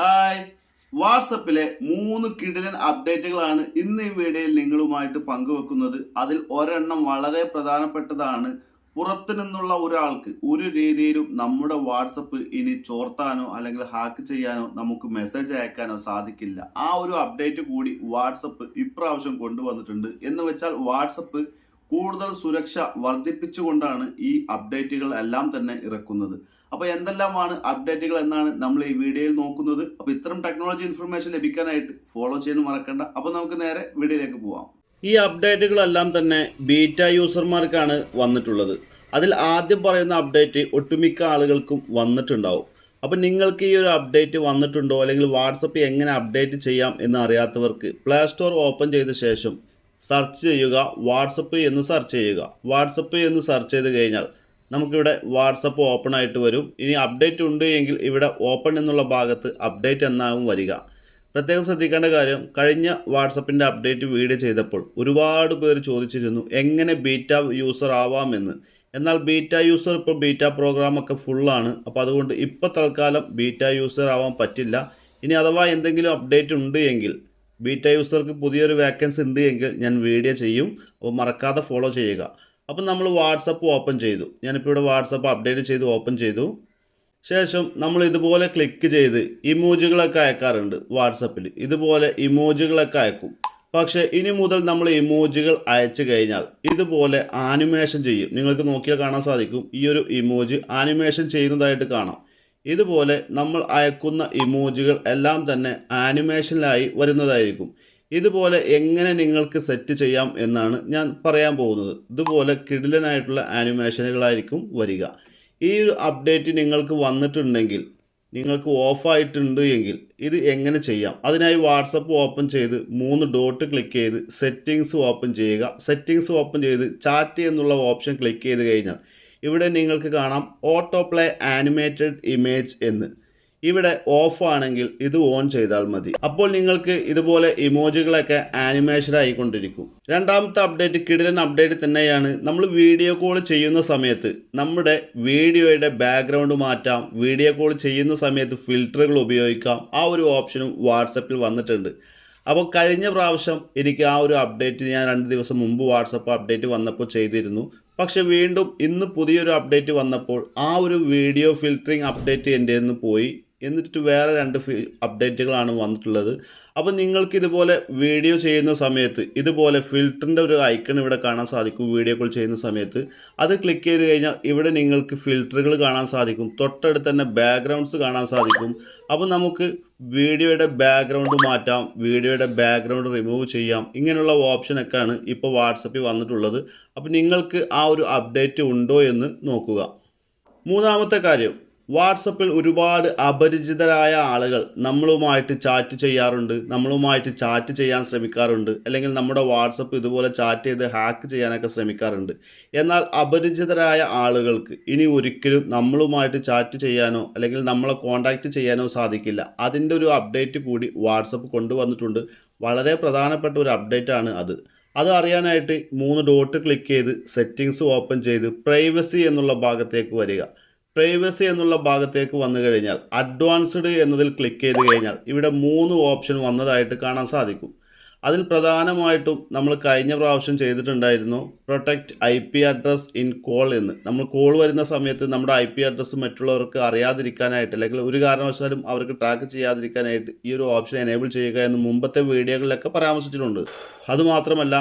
Hi. വാട്സപ്പിലെ മൂന്ന് കിടിലൻ അപ്ഡേറ്റുകളാണ് ഇന്ന് ഈ വീഡിയോയിൽ നിങ്ങളുമായിട്ട് പങ്കുവെക്കുന്നത്. അതിൽ ഒരെണ്ണം വളരെ പ്രധാനപ്പെട്ടതാണ്. പുറത്തു നിന്നുള്ള ഒരാൾക്ക് ഒരു രീതിയിലും നമ്മുടെ വാട്സപ്പ് ഇനി ചോർത്താനോ അല്ലെങ്കിൽ ഹാക്ക് ചെയ്യാനോ നമുക്ക് മെസ്സേജ് അയക്കാനോ സാധിക്കില്ല. ആ ഒരു അപ്ഡേറ്റ് കൂടി വാട്സപ്പ് ഇപ്രാവശ്യം കൊണ്ടുവന്നിട്ടുണ്ട്. എന്ന് വെച്ചാൽ വാട്സപ്പ് കൂടുതൽ സുരക്ഷ വർദ്ധിപ്പിച്ചുകൊണ്ടാണ് ഈ അപ്ഡേറ്റുകൾ എല്ലാം തന്നെ ഇറക്കുന്നത്. അപ്പോൾ എന്തെല്ലാമാണ് അപ്ഡേറ്റുകൾ എന്നാണ് നമ്മൾ ഈ വീഡിയോയിൽ നോക്കുന്നത്. അപ്പോൾ ഇത്തരം ടെക്നോളജി ഇൻഫർമേഷൻ ലഭിക്കാനായിട്ട് ഫോളോ ചെയ്യാൻ മറക്കണ്ട. അപ്പോൾ നമുക്ക് നേരെ വീഡിയോയിലേക്ക് പോവാം. ഈ അപ്ഡേറ്റുകളെല്ലാം തന്നെ ബീറ്റ യൂസർമാർക്കാണ് വന്നിട്ടുള്ളത്. അതിൽ ആദ്യം പറയുന്ന അപ്ഡേറ്റ് ഒട്ടുമിക്ക ആളുകൾക്കും വന്നിട്ടുണ്ടാവും. അപ്പം നിങ്ങൾക്ക് ഈ ഒരു അപ്ഡേറ്റ് വന്നിട്ടുണ്ടോ? അല്ലെങ്കിൽ വാട്സപ്പ് എങ്ങനെ അപ്ഡേറ്റ് ചെയ്യാം എന്ന് അറിയാത്തവർക്ക് പ്ലേ സ്റ്റോർ ഓപ്പൺ ചെയ്ത ശേഷം സെർച്ച് ചെയ്യുക. വാട്സപ്പ് എന്ന് സെർച്ച് ചെയ്യുക. വാട്സപ്പ് എന്ന് സെർച്ച് ചെയ്ത് കഴിഞ്ഞാൽ നമുക്കിവിടെ വാട്സപ്പ് ഓപ്പൺ ആയിട്ട് വരും. ഇനി അപ്ഡേറ്റ് ഉണ്ട് എങ്കിൽ ഇവിടെ ഓപ്പൺ എന്നുള്ള ഭാഗത്ത് അപ്ഡേറ്റ് എന്നാകും വരിക. പ്രത്യേകം ശ്രദ്ധിക്കേണ്ട കാര്യം കഴിഞ്ഞ വാട്സപ്പിന്റെ അപ്ഡേറ്റ് വീഡിയോ ചെയ്തപ്പോൾ ഒരുപാട് പേർ ചോദിച്ചിരുന്നു എങ്ങനെ ബീറ്റ യൂസർ ആവാമെന്ന്. എന്നാൽ ബീറ്റ യൂസർ ഇപ്പോൾ ബീറ്റ പ്രോഗ്രാമൊക്കെ ഫുള്ളാണ് അപ്പോൾ അതുകൊണ്ട് ഇപ്പോൾ തൽക്കാലം ബീറ്റ യൂസർ ആവാൻ പറ്റില്ല. ഇനി അഥവാ എന്തെങ്കിലും അപ്ഡേറ്റ് ഉണ്ട് എങ്കിൽ ബീറ്റ യൂസർക്ക് പുതിയൊരു വേക്കൻസി ഉണ്ട് എങ്കിൽ ഞാൻ വീഡിയോ ചെയ്യും. അപ്പോൾ മറക്കാതെ ഫോളോ ചെയ്യുക. അപ്പം നമ്മൾ വാട്സപ്പ് ഓപ്പൺ ചെയ്തു. ഞാനിപ്പോൾ ഇവിടെ വാട്സപ്പ് അപ്ഡേറ്റ് ചെയ്ത് ഓപ്പൺ ചെയ്തു. ശേഷം നമ്മൾ ഇതുപോലെ ക്ലിക്ക് ചെയ്ത് ഇമോജികളൊക്കെ അയക്കാറുണ്ട് വാട്സപ്പിൽ. ഇതുപോലെ ഇമോജികളൊക്കെ അയക്കും. പക്ഷേ ഇനി മുതൽ നമ്മൾ ഇമോജികൾ അയച്ചു കഴിഞ്ഞാൽ ഇതുപോലെ ആനിമേഷൻ ചെയ്യും. നിങ്ങൾക്ക് നോക്കിയാൽ കാണാൻ സാധിക്കും. ഈ ഒരു ഇമോജി ആനിമേഷൻ ചെയ്യുന്നതായിട്ട് കാണാം. ഇതുപോലെ നമ്മൾ അയക്കുന്ന ഇമോജികൾ എല്ലാം തന്നെ ആനിമേഷനിലായി വരുന്നതായിരിക്കും. ഇതുപോലെ എങ്ങനെ നിങ്ങൾക്ക് സെറ്റ് ചെയ്യാം എന്നാണ് ഞാൻ പറയാൻ പോകുന്നത്. ഇതുപോലെ കിടിലനായിട്ടുള്ള ആനിമേഷനുകളായിരിക്കും വരിക. ഈ ഒരു അപ്ഡേറ്റ് നിങ്ങൾക്ക് വന്നിട്ടുണ്ടെങ്കിൽ നിങ്ങൾക്ക് ഓഫായിട്ടുണ്ട് എങ്കിൽ ഇത് എങ്ങനെ ചെയ്യാം? അതിനായി വാട്സപ്പ് ഓപ്പൺ ചെയ്ത് മൂന്ന് ഡോട്ട് ക്ലിക്ക് ചെയ്ത് സെറ്റിങ്സ് ഓപ്പൺ ചെയ്യുക. സെറ്റിങ്സ് ഓപ്പൺ ചെയ്ത് ചാറ്റ് എന്നുള്ള ഓപ്ഷൻ ക്ലിക്ക് ചെയ്ത് കഴിഞ്ഞാൽ ഇവിടെ നിങ്ങൾക്ക് കാണാം ഓട്ടോ പ്ലേ ആനിമേറ്റഡ് ഇമേജ് എന്ന്. ഇവിടെ ഓഫ് ആണെങ്കിൽ ഇത് ഓൺ ചെയ്താൽ മതി. അപ്പോൾ നിങ്ങൾക്ക് ഇതുപോലെ ഇമോജികളൊക്കെ ആനിമേഷൻ ആയിക്കൊണ്ടിരിക്കും. രണ്ടാമത്തെ അപ്ഡേറ്റ് കിടിലൻ അപ്ഡേറ്റ് തന്നെയാണ്. നമ്മൾ വീഡിയോ കോൾ ചെയ്യുന്ന സമയത്ത് നമ്മുടെ വീഡിയോയുടെ ബാക്ക്ഗ്രൗണ്ട് മാറ്റാം. വീഡിയോ കോൾ ചെയ്യുന്ന സമയത്ത് ഫിൽറ്ററുകൾ ഉപയോഗിക്കാം. ആ ഒരു ഓപ്ഷനും വാട്സപ്പിൽ വന്നിട്ടുണ്ട്. അപ്പോൾ കഴിഞ്ഞ പ്രാവശ്യം എനിക്ക് ആ ഒരു അപ്ഡേറ്റ് ഞാൻ രണ്ട് ദിവസം മുമ്പ് വാട്സപ്പ് അപ്ഡേറ്റ് വന്നപ്പോൾ ചെയ്തിരുന്നു. പക്ഷെ വീണ്ടും ഇന്ന് പുതിയൊരു അപ്ഡേറ്റ് വന്നപ്പോൾ ആ ഒരു വീഡിയോ ഫിൽറ്ററിങ് അപ്ഡേറ്റ് എന്റെ നിന്ന് പോയി. എന്നിട്ട് വേറെ രണ്ട് അപ്ഡേറ്റുകളാണ് വന്നിട്ടുള്ളത്. അപ്പോൾ നിങ്ങൾക്ക് ഇതുപോലെ വീഡിയോ ചെയ്യുന്ന സമയത്ത് ഇതുപോലെ ഫിൽറ്ററിന്റെ ഒരു ഐക്കൺ ഇവിടെ കാണാൻ സാധിക്കും വീഡിയോ കോൾ ചെയ്യുന്ന സമയത്ത്. അത് ക്ലിക്ക് ചെയ്ത് കഴിഞ്ഞാൽ ഇവിടെ നിങ്ങൾക്ക് ഫിൽറ്ററുകൾ കാണാൻ സാധിക്കും. തൊട്ടടുത്ത് തന്നെ ബാക്ക്ഗ്രൗണ്ട്സ് കാണാൻ സാധിക്കും. അപ്പോൾ നമുക്ക് വീഡിയോയുടെ ബാക്ക്ഗ്രൗണ്ട് മാറ്റാം വീഡിയോയുടെ ബാക്ക്ഗ്രൗണ്ട് റിമൂവ് ചെയ്യാം. ഇങ്ങനെയുള്ള ഓപ്ഷനൊക്കെയാണ് ഇപ്പോൾ വാട്സപ്പിൽ വന്നിട്ടുള്ളത്. അപ്പോൾ നിങ്ങൾക്ക് ആ ഒരു അപ്ഡേറ്റ് ഉണ്ടോ എന്ന് നോക്കുക. മൂന്നാമത്തെ കാര്യം വാട്സപ്പിൽ ഒരുപാട് അപരിചിതരായ ആളുകൾ നമ്മളുമായിട്ട് ചാറ്റ് ചെയ്യാറുണ്ട് നമ്മളുമായിട്ട് ചാറ്റ് ചെയ്യാൻ ശ്രമിക്കാറുണ്ട് അല്ലെങ്കിൽ നമ്മുടെ വാട്സപ്പ് ഇതുപോലെ ചാറ്റ് ചെയ്ത് ഹാക്ക് ചെയ്യാനൊക്കെ ശ്രമിക്കാറുണ്ട്. എന്നാൽ അപരിചിതരായ ആളുകൾക്ക് ഇനി ഒരിക്കലും നമ്മളുമായിട്ട് ചാറ്റ് ചെയ്യാനോ അല്ലെങ്കിൽ നമ്മളെ കോൺടാക്റ്റ് ചെയ്യാനോ സാധിക്കില്ല. അതിന്റെ ഒരു അപ്ഡേറ്റ് കൂടി വാട്സപ്പ് കൊണ്ടുവന്നിട്ടുണ്ട്. വളരെ പ്രധാനപ്പെട്ട ഒരു അപ്ഡേറ്റ് ആണ് അത്. അത് അറിയാനായിട്ട് മൂന്ന് ഡോട്ട് ക്ലിക്ക് ചെയ്ത് സെറ്റിങ്സ് ഓപ്പൺ ചെയ്ത് പ്രൈവസി എന്നുള്ള ഭാഗത്തേക്ക് വരിക. പ്രൈവസി എന്നുള്ള ഭാഗത്തേക്ക് വന്നു കഴിഞ്ഞാൽ അഡ്വാൻസ്ഡ് എന്നതിൽ ക്ലിക്ക് ചെയ്ത് കഴിഞ്ഞാൽ ഇവിടെ മൂന്ന് ഓപ്ഷൻ വന്നതായിട്ട് കാണാൻ സാധിക്കും. അതിൽ പ്രധാനമായിട്ടും നമ്മൾ കഴിഞ്ഞ പ്രാവശ്യം ചെയ്തിട്ടുണ്ടായിരുന്നു protect I P address in call എന്ന്. നമ്മൾ കോൾ വരുന്ന സമയത്ത് നമ്മുടെ ഐ പി അഡ്രസ്സ് മറ്റുള്ളവർക്ക് അറിയാതിരിക്കാനായിട്ട് അല്ലെങ്കിൽ ഒരു കാരണവശാലും അവർക്ക് ട്രാക്ക് ചെയ്യാതിരിക്കാനായിട്ട് ഈ ഒരു ഓപ്ഷൻ എനേബിൾ ചെയ്യുക എന്ന് മുമ്പത്തെ വീഡിയോകളിലൊക്കെ പരാമർശിച്ചിട്ടുണ്ട്. അതുമാത്രമല്ല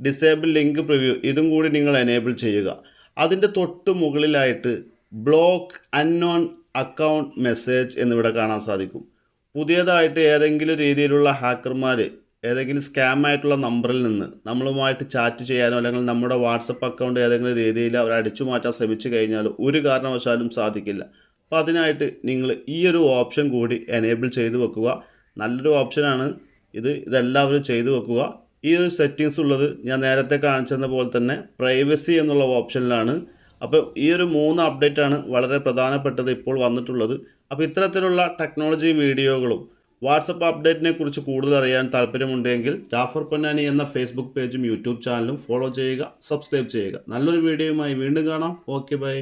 ഡിസേബിൾ ലിങ്ക് പ്രിവ്യൂ ഇതും കൂടി നിങ്ങൾ എനേബിൾ ചെയ്യുക. അതിന്റെ തൊട്ട് മുകളിലായിട്ട് ബ്ലോക്ക് അൺനോൺ അക്കൗണ്ട് മെസ്സേജ് എന്നിവിടെ കാണാൻ സാധിക്കും. പുതിയതായിട്ട് ഏതെങ്കിലും രീതിയിലുള്ള ഹാക്കർമാർ ഏതെങ്കിലും സ്കാം ആയിട്ടുള്ള നമ്പറിൽ നിന്ന് നമ്മളുമായിട്ട് ചാറ്റ് ചെയ്യാനോ അല്ലെങ്കിൽ നമ്മുടെ വാട്സപ്പ് അക്കൗണ്ട് ഏതെങ്കിലും രീതിയിൽ അവർ അടിച്ചു മാറ്റാൻ ശ്രമിച്ചു കഴിഞ്ഞാൽ ഒരു കാരണവശാലും സാധിക്കില്ല. അപ്പോൾ അതിനായിട്ട് നിങ്ങൾ ഈ ഒരു ഓപ്ഷൻ കൂടി എനേബിൾ ചെയ്ത് വെക്കുക. നല്ലൊരു ഓപ്ഷനാണ് ഇത് ഇതെല്ലാവരും ചെയ്തു വെക്കുക. ഈ ഒരു സെറ്റിങ്സ് ഉള്ളത് ഞാൻ നേരത്തെ കാണിച്ചെന്ന പോലെ തന്നെ പ്രൈവസി എന്നുള്ള ഓപ്ഷനിലാണ് അപ്പോൾ ഈ ഒരു മൂന്ന് അപ്ഡേറ്റ് ആണ് വളരെ പ്രധാനപ്പെട്ടത് ഇപ്പോൾ വന്നിട്ടുള്ളത്. അപ്പോൾ ഇത്തരത്തിലുള്ള ടെക്നോളജി വീഡിയോകളും വാട്സപ്പ് അപ്ഡേറ്റിനെ കുറിച്ച് കൂടുതൽ അറിയാൻ താല്പര്യമുണ്ടെങ്കിൽ ജാഫർ പൊന്നാനി എന്ന ഫേസ്ബുക്ക് പേജും യൂട്യൂബ് ചാനലും ഫോളോ ചെയ്യുക സബ്സ്ക്രൈബ് ചെയ്യുക. നല്ലൊരു വീഡിയോയുമായി വീണ്ടും കാണാം. Okay bye